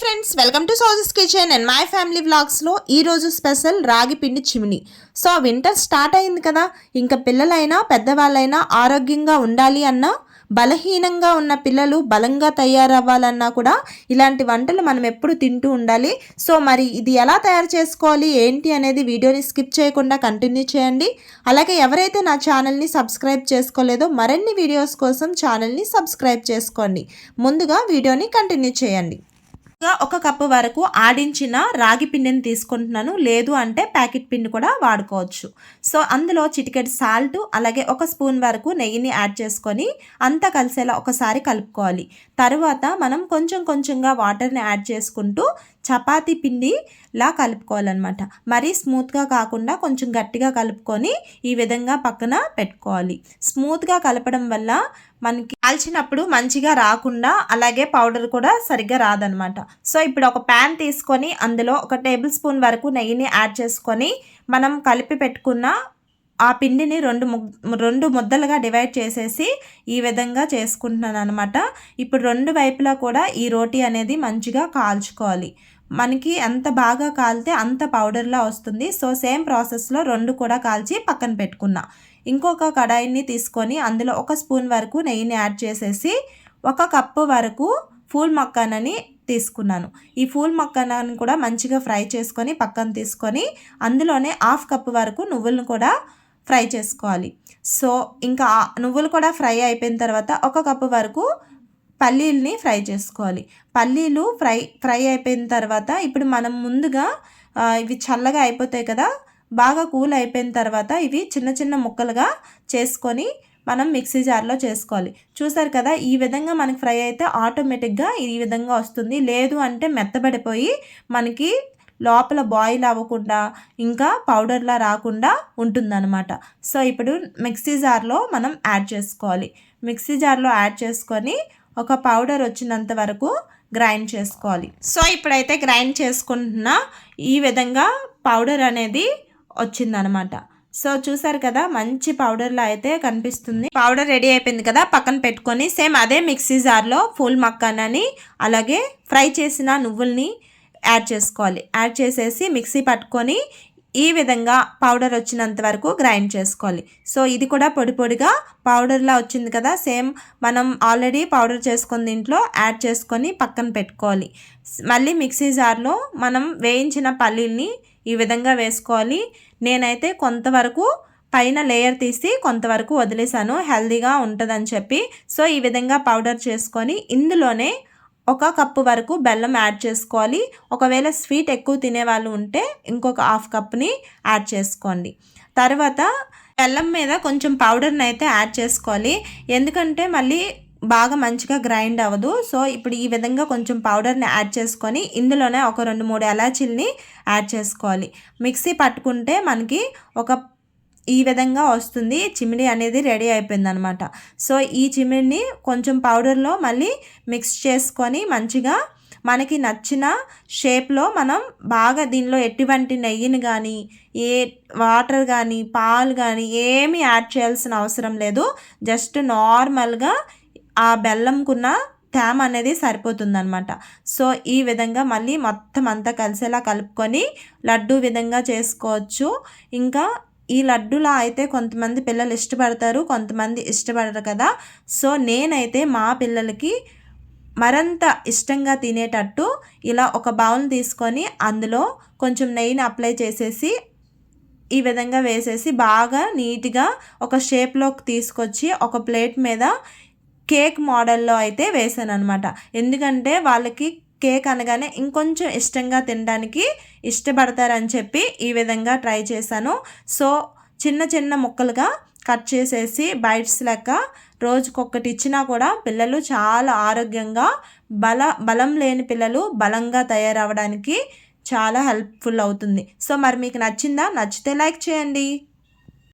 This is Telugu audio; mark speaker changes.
Speaker 1: Friends welcome to Soja's kitchen and my family వ్లాగ్స్లో ఈరోజు స్పెషల్ రాగి పిండి చిమిని. సో వింటర్ స్టార్ట్ అయింది కదా ఇంకా పిల్లలైనా పెద్దవాళ్ళైనా ఆరోగ్యంగా ఉండాలి అన్నా బలహీనంగా ఉన్న పిల్లలు బలంగా తయారవ్వాలన్నా కూడా ఇలాంటి వంటలు మనం ఎప్పుడు తింటూ ఉండాలి. సో మరి ఇది ఎలా తయారు చేసుకోవాలి ఏంటి అనేది వీడియోని స్కిప్ చేయకుండా కంటిన్యూ చేయండి. అలాగే ఎవరైతే నా ఛానల్ని సబ్స్క్రైబ్ చేసుకోలేదో మరిన్ని వీడియోస్ కోసం ఛానల్ని సబ్స్క్రైబ్ చేసుకోండి. ముందుగా వీడియోని కంటిన్యూ చేయండి. ఒక కప్పు వరకు ఆడించిన రాగి పిండిని తీసుకుంటున్నాను. లేదు అంటే ప్యాకెట్ పిండి కూడా వాడుకోవచ్చు. సో అందులో చిటికెట్ సాల్ట్ అలాగే ఒక స్పూన్ వరకు నెయ్యిని యాడ్ చేసుకొని అంతా కలిసేలా ఒకసారి కలుపుకోవాలి. తరువాత మనం కొంచెం కొంచెంగా వాటర్ని యాడ్ చేసుకుంటూ చపాతీ పిండిలా కలుపుకోవాలన్నమాట. మరీ స్మూత్గా కాకుండా కొంచెం గట్టిగా కలుపుకొని ఈ విధంగా పక్కన పెట్టుకోవాలి. స్మూత్గా కలపడం వల్ల మనకి కాల్చినప్పుడు మంచిగా రాకుండా అలాగే పౌడర్ కూడా సరిగ్గా రాదనమాట సో ఇప్పుడు ఒక ప్యాన్ తీసుకొని అందులో ఒక టేబుల్ స్పూన్ వరకు నెయ్యిని యాడ్ చేసుకొని మనం కలిపి పెట్టుకున్న ఆ పిండిని రెండు రెండు ముద్దలుగా డివైడ్ చేసేసి ఈ విధంగా చేసుకుంటున్నాను అనమాట ఇప్పుడు రెండు వైపులా కూడా ఈ రోటీ అనేది మంచిగా కాల్చుకోవాలి. మనకి ఎంత బాగా కాలితే అంత పౌడర్లా వస్తుంది. సో సేమ్ ప్రాసెస్లో రెండు కూడా కాల్చి పక్కన పెట్టుకున్నా. ఇంకొక కడాయిని తీసుకొని అందులో ఒక స్పూన్ వరకు నెయ్యిని యాడ్ చేసేసి ఒక కప్పు వరకు ఫూల్ మక్కానని తీసుకున్నాను. ఈ ఫూల్ మక్కానని కూడా మంచిగా ఫ్రై చేసుకొని పక్కన తీసుకొని అందులోనే హాఫ్ కప్పు వరకు నువ్వులను కూడా ఫ్రై చేసుకోవాలి. సో ఇంకా నువ్వులు కూడా ఫ్రై అయిపోయిన తర్వాత ఒక కప్పు వరకు పల్లీలని ఫ్రై చేసుకోవాలి. పల్లీలు ఫ్రై ఫ్రై అయిపోయిన తర్వాత ఇప్పుడు మనం ముందుగా ఇవి చల్లగా అయిపోతాయి కదా బాగా కూల్ అయిపోయిన తర్వాత ఇవి చిన్న చిన్న ముక్కలుగా చేసుకొని మనం మిక్సీ జార్లో చేసుకోవాలి. చూసారు కదా ఈ విధంగా మనకి ఫ్రై అయితే ఆటోమేటిక్గా ఈ విధంగా వస్తుంది. లేదు అంటే మెత్తబడిపోయి మనకి లోపల బాయిల్ అవ్వకుండా ఇంకా పౌడర్లా రాకుండా ఉంటుందన్నమాట. సో ఇప్పుడు మిక్సీ జార్లో మనం యాడ్ చేసుకోవాలి. మిక్సీ జార్లో యాడ్ చేసుకొని ఒక పౌడర్ వచ్చినంత వరకు గ్రైండ్ చేసుకోవాలి. సో ఇప్పుడైతే గ్రైండ్ చేసుకుంటున్న ఈ విధంగా పౌడర్ అనేది వచ్చిందనమాట సో చూసారు కదా మంచి పౌడర్లా అయితే కనిపిస్తుంది. పౌడర్ రెడీ అయిపోయింది కదా పక్కన పెట్టుకొని సేమ్ అదే మిక్సీ జార్లో ఫుల్ మక్కనని అలాగే ఫ్రై చేసిన నువ్వుల్ని యాడ్ చేసుకోవాలి. యాడ్ చేసేసి మిక్సీ పట్టుకొని ఈ విధంగా పౌడర్ వచ్చినంత వరకు గ్రైండ్ చేసుకోవాలి. సో ఇది కూడా పొడి పొడిగా పౌడర్లా వచ్చింది కదా సేమ్ మనం ఆల్రెడీ పౌడర్ చేసుకున్న దీంట్లో యాడ్ చేసుకొని పక్కన పెట్టుకోవాలి. మళ్ళీ మిక్సీ జార్లో మనం వేయించిన పల్లీల్ని ఈ విధంగా వేసుకోవాలి. నేనైతే కొంతవరకు పైన లేయర్ తీసి కొంతవరకు వదిలేసాను. హెల్దీగా ఉంటుందని చెప్పి. సో ఈ విధంగా పౌడర్ చేసుకొని ఇందులోనే ఒక కప్పు వరకు బెల్లం యాడ్ చేసుకోవాలి. ఒకవేళ స్వీట్ ఎక్కువ తినేవాళ్ళు ఉంటే ఇంకొక హాఫ్ కప్ని యాడ్ చేసుకోండి. తర్వాత బెల్లం మీద కొంచెం పౌడర్ని అయితే యాడ్ చేసుకోవాలి. ఎందుకంటే మళ్ళీ బాగా మంచిగా గ్రైండ్ అవ్వదు. సో ఇప్పుడు ఈ విధంగా కొంచెం పౌడర్ని యాడ్ చేసుకొని ఇందులోనే ఒక రెండు మూడు ఎలాచీల్ని యాడ్ చేసుకోవాలి. మిక్సీ పట్టుకుంటే మనకి ఒక ఈ విధంగా వస్తుంది. చిమిడి అనేది రెడీ అయిపోయింది అనమాట సో ఈ చిమిడిని కొంచెం పౌడర్లో మళ్ళీ మిక్స్ చేసుకొని మంచిగా మనకి నచ్చిన షేప్లో మనం బాగా దీనిలో ఎటువంటి నెయ్యిని కానీ ఏ వాటర్ కానీ పాలు కానీ ఏమీ యాడ్ చేయాల్సిన అవసరం లేదు. జస్ట్ నార్మల్గా ఆ బెల్లంకున్న తేమ అనేది సరిపోతుందనమాట. సో ఈ విధంగా మళ్ళీ మొత్తం అంతా కలిసేలా కలుపుకొని లడ్డు విధంగా చేసుకోవచ్చు. ఇంకా ఈ లడ్డులా అయితే కొంతమంది పిల్లలు ఇష్టపడతారు కొంతమంది ఇష్టపడరు కదా. సో నేనైతే మా పిల్లలకి మరింత ఇష్టంగా తినేటట్టు ఇలా ఒక బౌల్ తీసుకొని అందులో కొంచెం నెయ్యిని అప్లై చేసేసి ఈ విధంగా వేసేసి బాగా నీట్గా ఒక షేప్లోకి తీసుకొచ్చి ఒక ప్లేట్ మీద కేక్ మోడల్లో అయితే వేసాను అనమాట ఎందుకంటే వాళ్ళకి కేక్ అనగానే ఇంకొంచెం ఇష్టంగా తినడానికి ఇష్టపడతారని చెప్పి ఈ విధంగా ట్రై చేశాను. సో చిన్న చిన్న ముక్కలుగా కట్ చేసేసి బైట్స్ లెక్క రోజుకొకటి ఇచ్చినా కూడా పిల్లలు చాలా ఆరోగ్యంగా బల బలం లేని పిల్లలు బలంగా తయారవడానికి చాలా హెల్ప్ఫుల్ అవుతుంది. సో మరి మీకు నచ్చిందా? నచ్చితే లైక్ చేయండి.